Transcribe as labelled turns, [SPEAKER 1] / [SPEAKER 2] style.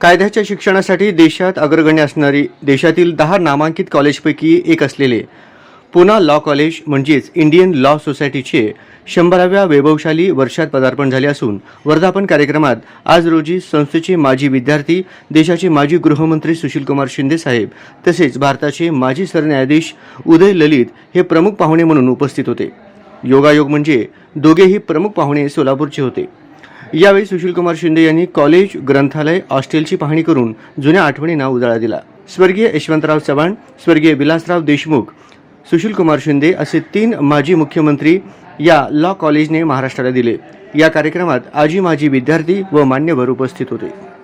[SPEAKER 1] कायद्याच्या शिक्षणासाठी देशात अग्रगण्य असणारी देशातील दहा नामांकित कॉलेजपैकी एक असलेले पुना लॉ कॉलेज म्हणजेच इंडियन लॉ सोसायटीचे शंभराव्या वैभवशाली वर्षात पदार्पण झाले असून वर्धापन कार्यक्रमात आज रोजी संस्थेचे माजी विद्यार्थी देशाचे माजी गृहमंत्री सुशीलकुमार शिंदे साहेब तसेच भारताचे माजी सरन्यायाधीश उदय ललित हे प्रमुख पाहुणे म्हणून उपस्थित होते. योगायोग म्हणजे दोघेही प्रमुख पाहुणे सोलापूरचे होते. यावेळी सुशीलकुमार शिंदे यांनी कॉलेज ग्रंथालय हॉस्टेलची पाहणी करून जुन्या आठवणींना उजाळा दिला. स्वर्गीय यशवंतराव चव्हाण स्वर्गीय विलासराव देशमुख सुशीलकुमार शिंदे असे तीन माजी मुख्यमंत्री या लॉ कॉलेजने महाराष्ट्राला दिले. या कार्यक्रमात आजी माजी विद्यार्थी व मान्यवर उपस्थित होते.